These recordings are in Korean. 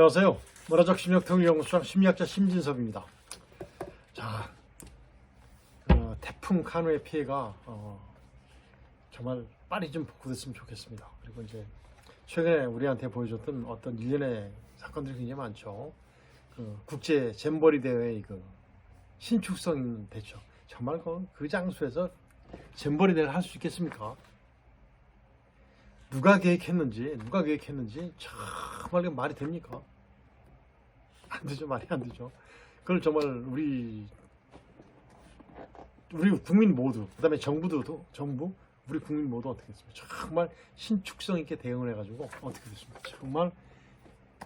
안녕하세요. 문화적 심리학 통일연구소장 심리학자 심진섭입니다. 자, 어, 태풍 카누의 피해가 어, 정말 빨리 좀 복구됐으면 좋겠습니다. 그리고 이제 최근에 우리한테 보여줬던 어떤 일련의 사건들이 굉장히 많죠. 그 국제 잼버리 대회의 그 신축성 대처. 정말 그, 그 장소에서 잼버리 대회를 할 수 있겠습니까? 누가 계획했는지 누가 계획했는지 정말 말이 됩니까? 안 되죠 말이 안 되죠. 그걸 정말 우리 우리 국민 모두 그다음에 정부도 도- 정부 우리 국민 모두 어떻게 했습니까? 정말 신축성 있게 대응을 해가지고 어떻게 됐습니까? 정말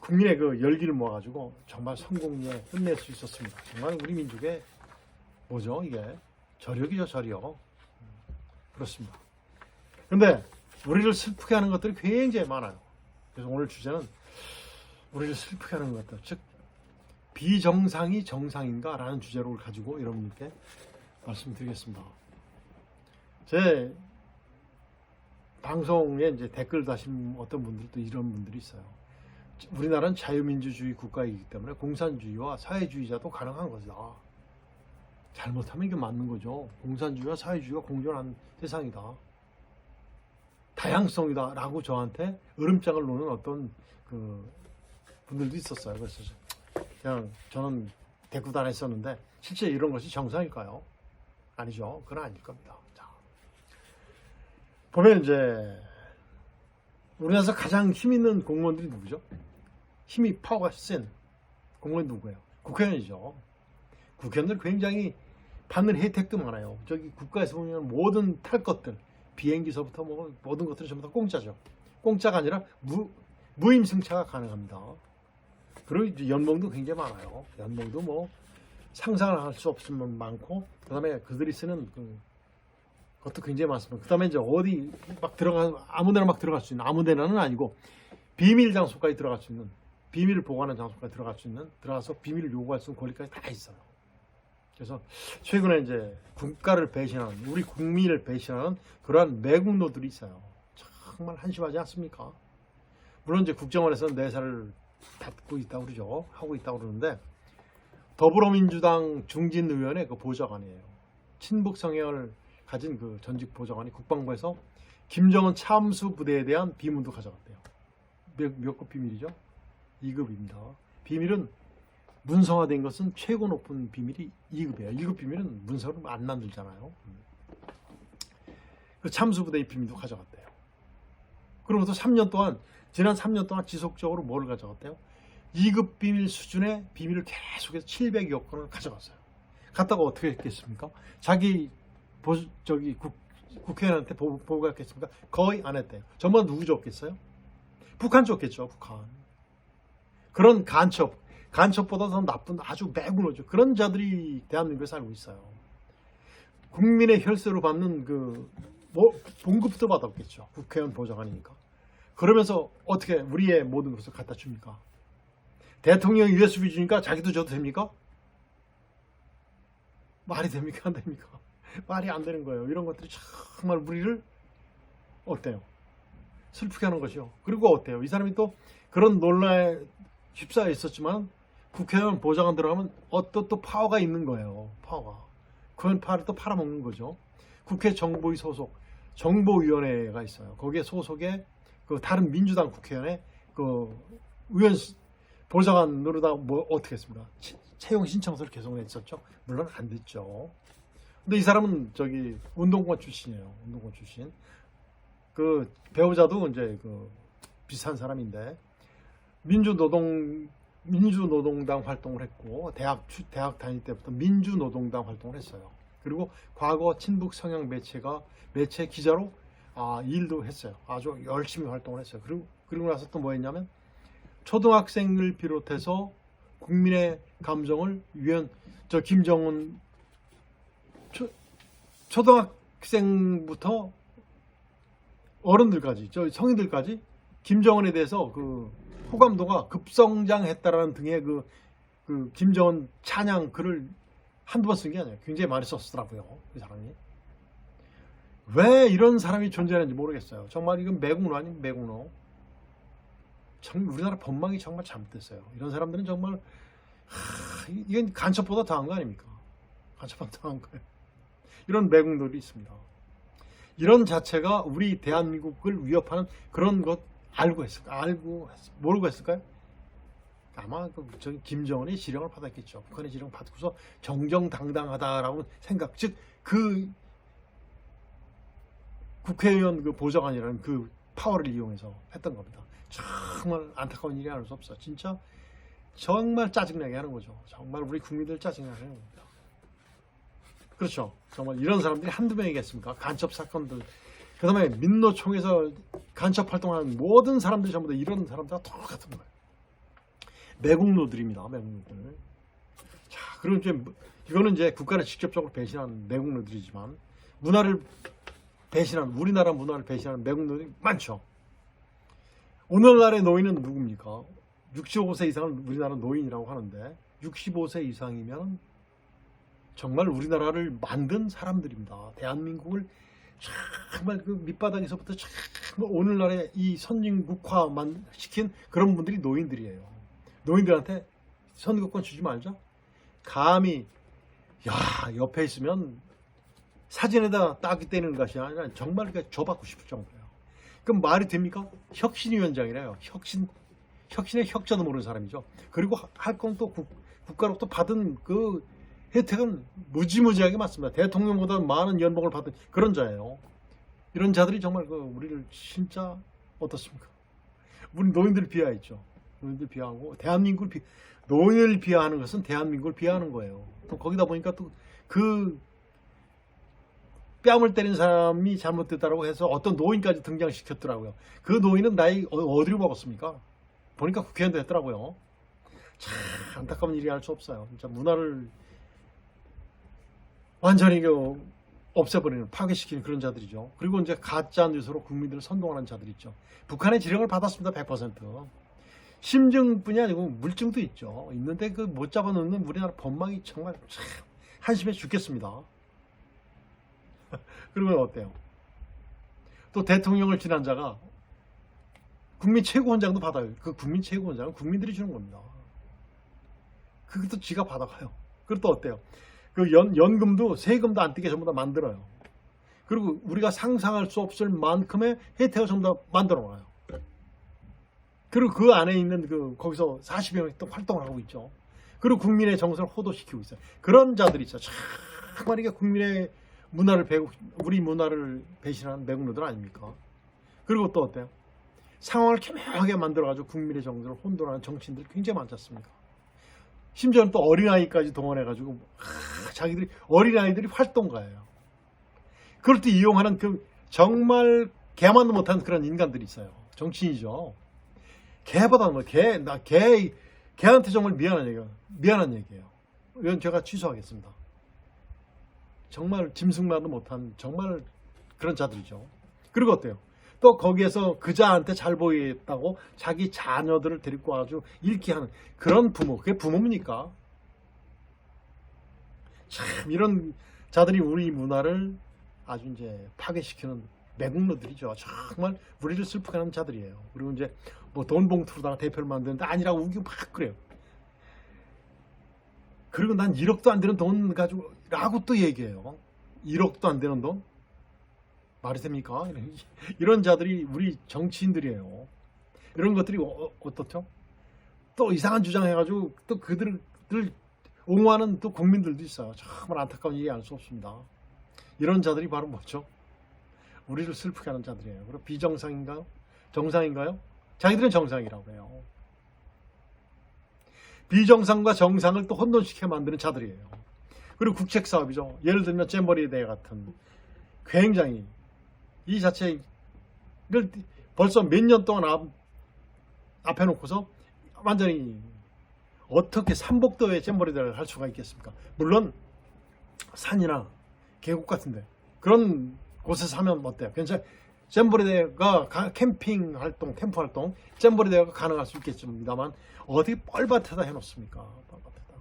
국민의 그 열기를 모아가지고 정말 성공리에 끝낼 수 있었습니다. 정말 우리 민족의 뭐죠 이게 저력이죠 저력 음, 그렇습니다. 근데 우리를 슬프게 하는 것들이 굉장히 많아요. 그래서 오늘 주제는 우리를 슬프게 하는 것들, 즉 비정상이 정상인가 라는 주제를 가지고 여러분께 말씀드리겠습니다. 제 방송에 이제 댓글 다신 어떤 분들도 이런 분들이 있어요. 우리나라는 자유민주주의 국가이기 때문에 공산주의와 사회주의자도 가능한 것이다. 잘못하면 이게 맞는 거죠. 공산주의와 사회주의가 공존한 세상이다. 다양성이다라고 저한테 으름장을 놓는 어떤 그 분들도 있었어요. 그래서 그냥 저는 대꾸도 안 했었는데 실제 이런 것이 정상일까요? 아니죠. 그건 아닐 겁니다. 자, 보면 이제 우리나라에서 가장 힘 있는 공무원들이 누구죠? 힘이 파워가 센 공무원 누구예요? 국회의원이죠. 국회의원들 굉장히 받는 혜택도 많아요. 저기 국가에서 보면 모든 탈 것들 비행기서부터 뭐 모든 것들이 전부 다 공짜죠. 공짜가 아니라 무, 무임승차가 가능합니다. 그리고 연봉도 굉장히 많아요. 연봉도 뭐 상상을 할 수 없으면 많고 그다음에 그들이 쓰는 그 것도 굉장히 많습니다. 그다음에 이제 어디 막 들어가 아무데나 막 들어갈 수 있는 아무데나는 아니고 비밀 장소까지 들어갈 수 있는 비밀을 보관하는 장소까지 들어갈 수 있는 들어가서 비밀을 요구할 수 있는 권리까지 다 있어요. 그래서 최근에 이제 국가를 배신하는 우리 국민을 배신하는 그러한 매국노들이 있어요. 정말 한심하지 않습니까? 물론 이제 국정원에서는 내사를 닫고 있다고 그러죠. 하고 있다고 그러는데 더불어민주당 중진 의원의 그 보좌관이에요. 친북 성향을 가진 그 전직 보좌관이 국방부에서 김정은 참수 부대에 대한 비문도 가져갔대요. 몇, 몇급 비밀이죠? 2급입니다. 비밀은 문서화된 것은 최고 높은 비밀이 2급이에요. 1급 비밀은 문서를 안 만들잖아요. 음. 그 참수부대의 비밀도 가져갔대요. 그러고서 3년 동안 지난 3년 동안 지속적으로 뭐를 가져갔대요? 2급 비밀 수준의 비밀을 계속해서 700여 건을 가져갔어요. 갔다가 어떻게 했겠습니까? 자기 보, 저기 국, 국회의원한테 보, 보고했겠습니까? 거의 안 했대요. 전부 누구 줬겠어요? 북한 줬겠죠, 북한. 그런 간첩, 간첩보다 더 나쁜 아주 매군노죠. 그런 자들이 대한민국에 살고 있어요. 국민의 혈세로 받는 그, 뭐, 봉급도 받았겠죠. 국회의원 보좌관이니까. 그러면서 어떻게 우리의 모든 것을 갖다 줍니까? 대통령 USB 주니까 자기도 줘도 됩니까? 말이 됩니까? 안 됩니까? 말이 안 되는 거예요. 이런 것들이 정말 우리를 어때요? 슬프게 하는 것이요. 그리고 어때요? 이 사람이 또 그런 논란에 휩싸여 있었지만 국회의원 보좌관 들어가면 어떤 또 파워가 있는 거예요. 파워가. 그런 파를 또 팔아먹는 거죠. 국회 정보위 소속 정보위원회가 있어요. 거기에 소속의 그 다른 민주당 국회의원의 그 의원 보좌관 누르다 뭐 어떻게 했습니까? 치- 채용 신청서를 냈었죠. 물론 안 됐죠. 근데 이 사람은 저기 운동권 출신이에요. 운동권 출신. 그 배우자도 이제 그 비슷한 사람인데 민주노동 민주노동당 활동을 했고 대학 추- 대학 다닐 때부터 민주노동당 활동을 했어요. 그리고 과거 친북 성향 매체가 매체 기자로 아, 일도 했어요. 아주 열심히 활동을 했어요. 그리고 그리고 나서 또 뭐했냐면 초등학생을 비롯해서 국민의 감정을 위한 저 김정은 초, 초등학생부터 어른들까지 저 성인들까지 김정은에 대해서 그 호감도가 급성장했다라는 등의 그, 그 김정은 찬양 글을 한두 번 쓴 게 아니에요. 굉장히 많이 썼더라고요. 이 사람이. 왜 이런 사람이 존재하는지 모르겠어요. 정말 이건 매국노 아닌 매국노. 정, 우리나라 법망이 정말 잘못됐어요. 이런 사람들은 정말 하, 이건 간첩보다 더한 거 아닙니까? 간첩보다 더한 거예요. 이런 매국노들이 있습니다. 이런 자체가 우리 대한민국을 위협하는 그런 것 알고 했을까? 알고 했- 모르고 했을까요? 아마 그 김정은이 지령을 받았겠죠. 북한의 지령 받고서 정정당당하다라고 생각, 즉 그 국회의원 그 보좌관이라는 그 파워를 이용해서 했던 겁니다. 정말 안타까운 일이 아닐 수 없어. 진짜 정말 짜증나게 하는 거죠. 정말 우리 국민들 짜증나게 하는 겁니다. 그렇죠. 정말 이런 사람들이 한두 명이겠습니까? 간첩 사건들. 그 다음에 민노총에서 간첩 활동하는 모든 사람들이 전부 다 이런 사람들과 똑같은 거예요. 매국노들입니다. 매국노들. 자, 그리고 이제 뭐- 이거는 이제 국가를 직접적으로 배신한 매국노들이지만 문화를 배신한 우리나라 문화를 배신하는 매국노들이 많죠. 오늘날의 노인은 누굽니까? 65세 이상은 우리나라 노인이라고 하는데 65세 이상이면 정말 우리나라를 만든 사람들입니다. 대한민국을 정말 그 밑바닥에서부터 정말 오늘날의 이 선진국화만 시킨 그런 분들이 노인들이에요. 노인들한테 선거권 주지 말자. 감히 야 옆에 있으면 사진에다 딱이 떼는 것이 아니라 정말 그 줘받고 싶을 정도예요. 그럼 말이 됩니까? 혁신위원장이래요. 혁신 혁신의 혁자도 모르는 사람이죠. 그리고 할 건 또 국가로부터 받은 그 혜택은 무지무지하게 많습니다. 대통령보다 많은 연봉을 받은 그런 자예요. 이런 자들이 정말 그 우리를 진짜 어떻습니까? 우리 노인들 비하했죠. 노인들 비하하고 대한민국을 비 노인을 비하하는 것은 대한민국을 비하하는 거예요. 또 거기다 보니까 또 그 뺨을 때린 사람이 잘못됐다라고 해서 어떤 노인까지 등장시켰더라고요. 그 노인은 나이 어- 어디로 먹었습니까? 보니까 국회의원도 했더라고요. 참 안타까운 일이 할 수 없어요. 진짜 문화를 완전히 그 없애버리는 파괴시키는 그런 자들이죠. 그리고 이제 가짜 뉴스로 국민들을 선동하는 자들 있죠. 북한의 지령을 받았습니다. 100%. 심증뿐이 아니고 물증도 있죠. 있는데 그 못 잡아놓는 우리나라 법망이 정말 참 한심해 죽겠습니다. 그러면 어때요? 또 대통령을 지난 자가 국민 최고원장도 받아요. 그 국민 최고원장은 국민들이 주는 겁니다. 그것도 지가 받아가요. 또 어때요? 그 연, 연금도 세금도 안 떼게 전부 다 만들어요. 그리고 우리가 상상할 수 없을 만큼의 혜택을 전부 다 만들어 놔요. 그리고 그 안에 있는 그 거기서 40여 명이 또 활동을 하고 있죠. 그리고 국민의 정서를 호도시키고 있어요. 그런 자들이 있어요. 정말 이게 국민의 문화를 배고 우리 문화를 배신하는 매국노들 아닙니까? 그리고 또 어때요? 상황을 교묘하게 만들어가지고 국민의 정서를 혼돈하는 정치인들 굉장히 많지 않습니까? 심지어는 또 어린아이까지 동원해가지고 하, 자기들이 어린아이들이 활동가예요. 그럴 때 이용하는 그 정말 개만도 못한 그런 인간들이 있어요. 정치인이죠. 개보다 뭐 개, 나 개, 개한테 정말 미안한 얘기예요. 미안한 얘기예요. 이건 제가 취소하겠습니다. 정말 짐승만도 못한 정말 그런 자들이죠. 그리고 어때요? 또 거기에서 그자한테 잘 보이겠다고 자기 자녀들을 데리고 와가지고 잃게 하는 그런 부모. 그게 부모입니까? 참 이런 자들이 우리 문화를 아주 이제 파괴시키는 매국노들이죠. 정말 우리를 슬프게 하는 자들이에요. 그리고 이제 뭐 돈 봉투로다가 대표를 만드는데 아니라고 우기고 막 그래요. 그리고 난 1억도 안 되는 돈 가지고 라고 또 얘기해요. 1억도 안 되는 돈? 말이 됩니까? 이런, 자들이 우리 정치인들이에요. 이런 것들이 어, 어떻죠? 또 이상한 주장해가지고 또 그들을 옹호하는 또 국민들도 있어요. 정말 안타까운 일이 아닐 수 없습니다. 이런 자들이 바로 뭐죠? 우리를 슬프게 하는 자들이에요. 그럼 비정상인가요? 정상인가요? 자기들은 정상이라고 해요. 비정상과 정상을 또 혼돈시켜 만드는 자들이에요. 그리고 국책 사업이죠. 예를 들면 잼버리 대회 같은 굉장히 이 자체를 벌써 몇 년 동안 앞, 앞에 놓고서 완전히 어떻게 삼복도에 잼버리 대회를 할 수가 있겠습니까? 물론 산이나 계곡 같은데 그런 곳에서 하면 어때요? 괜찮 잼버리 대회가 가- 캠핑 활동, 캠프 활동, 잼버리 대회가 가능할 수 있겠습니다만 어디 뻘밭에다 해놓습니까? 뻘밭에다.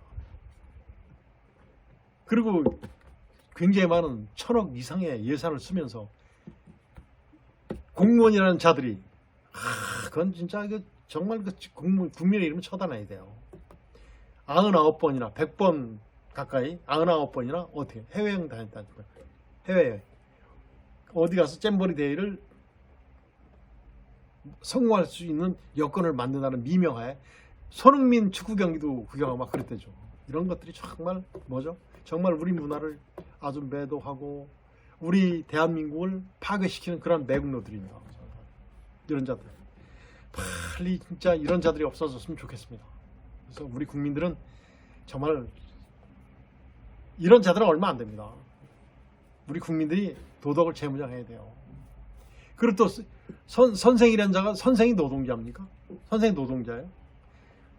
그리고 굉장히 많은 천억 이상의 예산을 쓰면서 공무원이라는 자들이 하, 그건 진짜 이거 정말 그 국민, 국민의 이름을 쳐다내야 돼요. 99번이나 100번 가까이 99번이나 어떻게 해외여행 다녔다니까요. 해외여행. 어디 가서 잼버리 대회를 성공할 수 있는 여건을 만든다는 미명하에 손흥민 축구 경기도 구경하고 막 그랬대죠. 이런 것들이 정말 뭐죠? 정말 우리 문화를 아주 매도하고 우리 대한민국을 파괴시키는 그런 매국노들입니다. 이런 자들. 빨리 진짜 이런 자들이 없어졌으면 좋겠습니다. 그래서 우리 국민들은 정말 이런 자들은 얼마 안 됩니다. 우리 국민들이 도덕을 재무장해야 돼요. 그리고 또 선, 선생이라는 자가 선생이 노동자입니까? 선생이 노동자예요?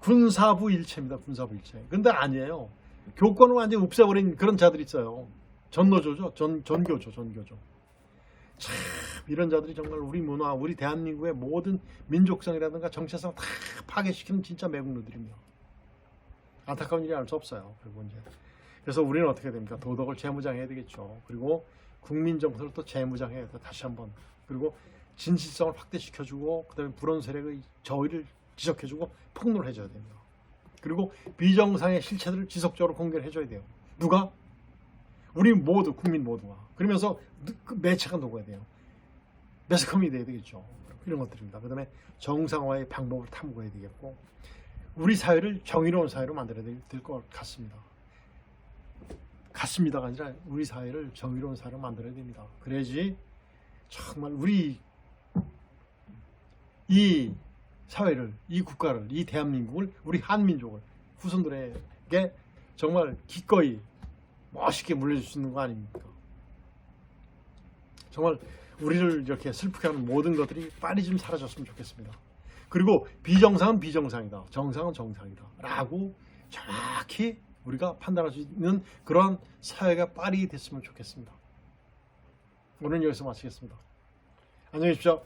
군사부 일체입니다. 군사부 일체. 근데 아니에요. 교권을 완전히 없애버린 그런 자들이 있어요. 전노조죠. 전, 전교조, 전교조. 참, 이런 자들이 정말 우리 문화, 우리 대한민국의 모든 민족성이라든가 정체성 다 파괴시키는 진짜 매국노들입니다. 안타까운 일이 알 수 없어요. 그리고 이제. 그래서 우리는 어떻게 됩니까? 도덕을 재무장해야 되겠죠. 그리고 국민 정서를 또 재무장해야 돼. 다시 한번. 그리고 진실성을 확대시켜주고 그다음에 불온 세력의 저의를 지적해주고 폭로를 해줘야 됩니다. 그리고 비정상의 실체들을 지속적으로 공개를 해줘야 돼요. 누가? 우리 모두 국민 모두가. 그러면서 그 매체가 누구야 돼요? 매스컴이 돼야 되겠죠. 이런 것들입니다. 그다음에 정상화의 방법을 탐구해야 되겠고 우리 사회를 정의로운 사회로 만들어야 될 것 같습니다. 같습니다가 아니라 우리 사회를 정의로운 사회로 만들어야 됩니다. 그래야지 정말 우리 이 사회를, 이 국가를, 이 대한민국을, 우리 한민족을 후손들에게 정말 기꺼이 멋있게 물려줄 수 있는 거 아닙니까? 정말 우리를 이렇게 슬프게 하는 모든 것들이 빨리 좀 사라졌으면 좋겠습니다. 그리고 비정상은 비정상이다. 정상은 정상이다. 라고 정확히 우리가 판단할 수 있는 그런 사회가 빨리 됐으면 좋겠습니다. 오늘 여기서 마치겠습니다. 안녕히 계십시오.